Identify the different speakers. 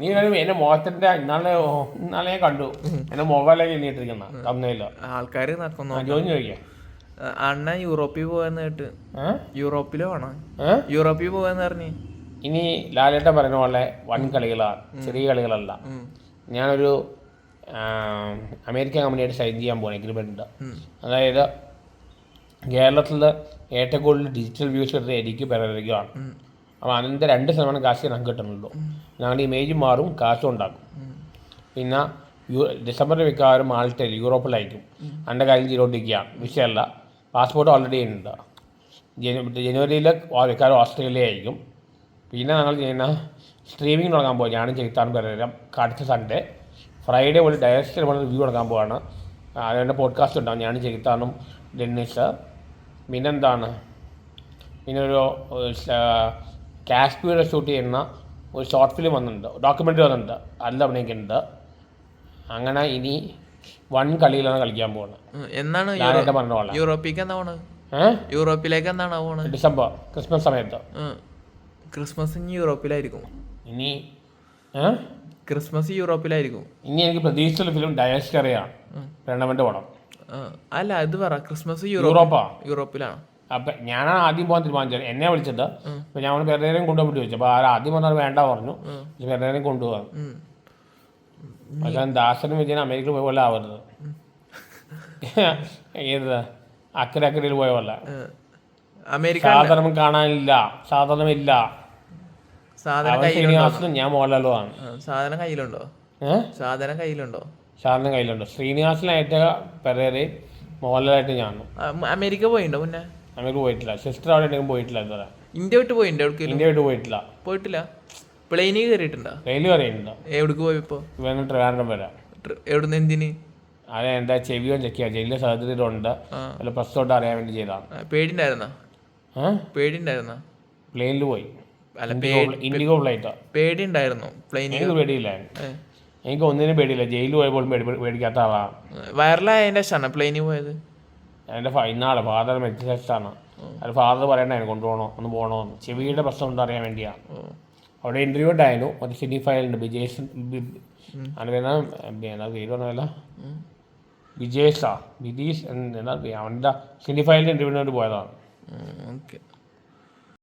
Speaker 1: നീ എന്റെ മുഖത്തിന്റെ ഇന്നാളെ ഇന്നാളെ ഞാൻ കണ്ടു. എന്റെ മുഖമല്ലേ എണ്ണിട്ടിരിക്കുന്ന തന്നയില്ല
Speaker 2: ആൾക്കാർ
Speaker 1: ചോദിക്കാം.
Speaker 2: അണ്ണ യൂറോപ്പിൽ പോവാന്ന് കേട്ട്. യൂറോപ്പിലോ ആണോ യൂറോപ്പിൽ പോവാന്ന് പറഞ്ഞു.
Speaker 1: ഇനി ലാലേട്ട പറഞ്ഞ പോലെ വൻ കളികളാണ്. ചെറിയ കളികളല്ല. ഞാനൊരു അമേരിക്കൻ കമ്പനിയായിട്ട് സൈൻ ചെയ്യാൻ പോകുന്ന എഗ്രിമെന്റ് അതായത് കേരളത്തിൽ ഏറ്റവും കൂടുതൽ ഡിജിറ്റൽ വ്യൂസ് എടുത്ത് എനിക്ക് പെരയിരിക്കുകയാണ് അപ്പോൾ അതിന്റെ രണ്ട് ശതമാനം കാശ് ഞങ്ങൾക്ക് കിട്ടുന്നുള്ളൂ. ഞങ്ങളുടെ ഇമേജ് മാറും കാശും ഉണ്ടാക്കും പിന്നെ യു ഡിസംബറിൽ മിക്കവാറും മാൾട്ടയിൽ യൂറോപ്പിലായിരിക്കും. അതിന്റെ കാര്യം ചെയ്തുകൊണ്ടിരിക്കുകയാണ് വിഷയമല്ല. പാസ്പോർട്ട് ഓൾറെഡി ഉണ്ട്. ജനു ജനുവരിയിൽ മിക്കവാറും ഓസ്ട്രേലിയ ആയിരിക്കും പിന്നെ ഞങ്ങൾ ചെയ്യുന്ന സ്ട്രീമിംഗ് തുടങ്ങാൻ പോകും ഞാനും ചെയ്താണ് പേരും അടുത്ത സൺഡേ ഫ്രൈഡേ ഒരു ഡയറക്റ്റ് നമ്മൾ റിവ്യൂ തുടങ്ങാൻ പോവാണ് അതിന്റെ പോഡ്കാസ്റ്റ് ഉണ്ടാവും. ഞാൻ ചെയ്താണും ഡെന്നിസ്. പിന്നെന്താണ്? പിന്നെ ഒരു കാശ്മീർ ഷൂട്ട് ചെയ്യുന്ന ഒരു ഷോർട്ട് ഫിലിം വന്നിട്ടുണ്ട്. ഡോക്യുമെന്ററി വന്നിട്ടുണ്ട്. അതിൽ അഭിനയിക്കുന്നുണ്ട്. അങ്ങനെ ഇനി വൺ കളിയിലാണ് കളിക്കാൻ പോകുന്നത്
Speaker 2: എന്നാണ് യൂറോപ്പിലേക്ക് എന്നാ പോണത്? യൂറോപ്പിലേക്ക് എന്നാണ് പോകുന്നത്
Speaker 1: ഡിസംബർ ക്രിസ്മസ് സമയത്ത്.
Speaker 2: ക്രിസ്മസ് ഇനി യൂറോപ്പിലായിരിക്കും.
Speaker 1: ഇനി
Speaker 2: ക്രിസ്മസ് യൂറോപ്പിലായിരിക്കും.
Speaker 1: ഇനി എനിക്ക് പ്രതീക്ഷിച്ചുള്ള ഫിലിം ഡയസ്റ്ററിയാണ് രണ്ടാമത്തെ പടം.
Speaker 2: അല്ല ഇത് പറ. ക്രിസ്മസ് യൂറോപ്പാ? യൂറോപ്പിലാണ്?
Speaker 1: അപ്പം ഞാനാണ് ആദ്യം പോകാൻ തീരുമാനിച്ചത്. എന്നെ വിളിച്ചിട്ട് അപ്പം ഞാൻ കൊണ്ടുപോകാൻ വേണ്ടി ചോദിച്ചു. അപ്പോൾ ആരും ആദ്യം പറഞ്ഞത് വേണ്ട പറഞ്ഞു. പെരുന്നേരം കൊണ്ടുപോകാം. പക്ഷേ ദാസനും വിജയൻ അമേരിക്കയിൽ പോയ പോലെ ആവരുത്. ഏത്? അക്കരെ അക്കരയിൽ പോയ പോലെ.
Speaker 2: അമേരിക്ക
Speaker 1: സാധനം കാണാനില്ല.
Speaker 2: സാധനം
Speaker 1: അവൻ
Speaker 2: കയ്യിലുണ്ടോ?
Speaker 1: ശ്രീനിവാസനും ഞാൻ മോഹൻലാലും ആണ്.
Speaker 2: സാധനം കയ്യിലുണ്ടോ? സാധനം കയ്യിലുണ്ടോ?
Speaker 1: സാധനം കയ്യിലുണ്ടോ. ശ്രീനിവാസനായിട്ട് പെരേരയും മോഹൻലാലായിട്ട് ഞാനും.
Speaker 2: അമേരിക്ക പോയിണ്ടോ മുന്നേ?
Speaker 1: അമേരിക്ക പോയിട്ടില്ല. സിസ്റ്റർ അവിടെ ഉണ്ടെങ്കിൽ പോയിട്ടില്ല ഇതുവരെ.
Speaker 2: ഇന്ത്യ വിട്ട് പോയി എവിടേക്കെങ്കിലും?
Speaker 1: ഇന്ത്യ വിട്ട് പോയിട്ടില്ല.
Speaker 2: പോയിട്ടില്ല? പ്ലെയിനിൽ കയറിയിട്ടുണ്ടോ?
Speaker 1: പ്ലെയിനിൽ പറയുന്നുണ്ട്
Speaker 2: എവിടേക്ക് ഇപ്പോൾ
Speaker 1: ഇവന് ട്രിവാൻഡ്രം വരാം.
Speaker 2: എവിടെ എവിടുന്ന് എന്തിന്?
Speaker 1: അതെ എന്താ ചെവിയോ ചെക്ക് ചെയ്യാം സാഹചര്യം സർജറി ഉണ്ട് അല്ല പ്രസ് തൊട്ട് അറിയാൻ വേണ്ടി ചെയ്തതാണ്.
Speaker 2: പേടിണ്ടായിരുന്നോ പേടിണ്ടായിരുന്നോ
Speaker 1: പ്ലെയിനിൽ പോയി.
Speaker 2: അല്ല
Speaker 1: ഇൻഡിഗോ ഫ്ലൈറ്റാ
Speaker 2: പേടിണ്ടായിരുന്നു പ്ലെയിനിൽ
Speaker 1: പേടിയില്ല പേടിയില്ലായിരുന്നു. എനിക്ക് ഒന്നിനും പേടിയില്ല. ജയിലിൽ പോയപ്പോഴും പേടി പേടിക്കാത്ത ആളാണ്
Speaker 2: വൈറലായ ശേഷമാണ് പ്ലെയിനിൽ പോയത്?
Speaker 1: എന്റെ ഇന്നാളെ ഫാദർ മെഡിസിസ്റ്റാണ് അത് ഫാദർ പറയണ്ടായിരുന്നു കൊണ്ടുപോകണോ? ഒന്ന് പോകണോ? എന്ന്. ചെവിയുടെ പ്രശ്നം ഉണ്ടോ അറിയാൻ വേണ്ടിയാണ്. അവിടെ ഇന്റർവ്യൂ ഉണ്ടായിരുന്നു. ഒരു സിനി ഫയലുണ്ട് വിജയ് എന്താ? പേര് പറഞ്ഞല്ല വിജേഷാ? വിജീഷ് എന്താ അവന്റെ സിനി ഫയലിന്റെ ഇന്റർവ്യൂവിനോട് പോയതാണ്.
Speaker 2: ഓക്കെ.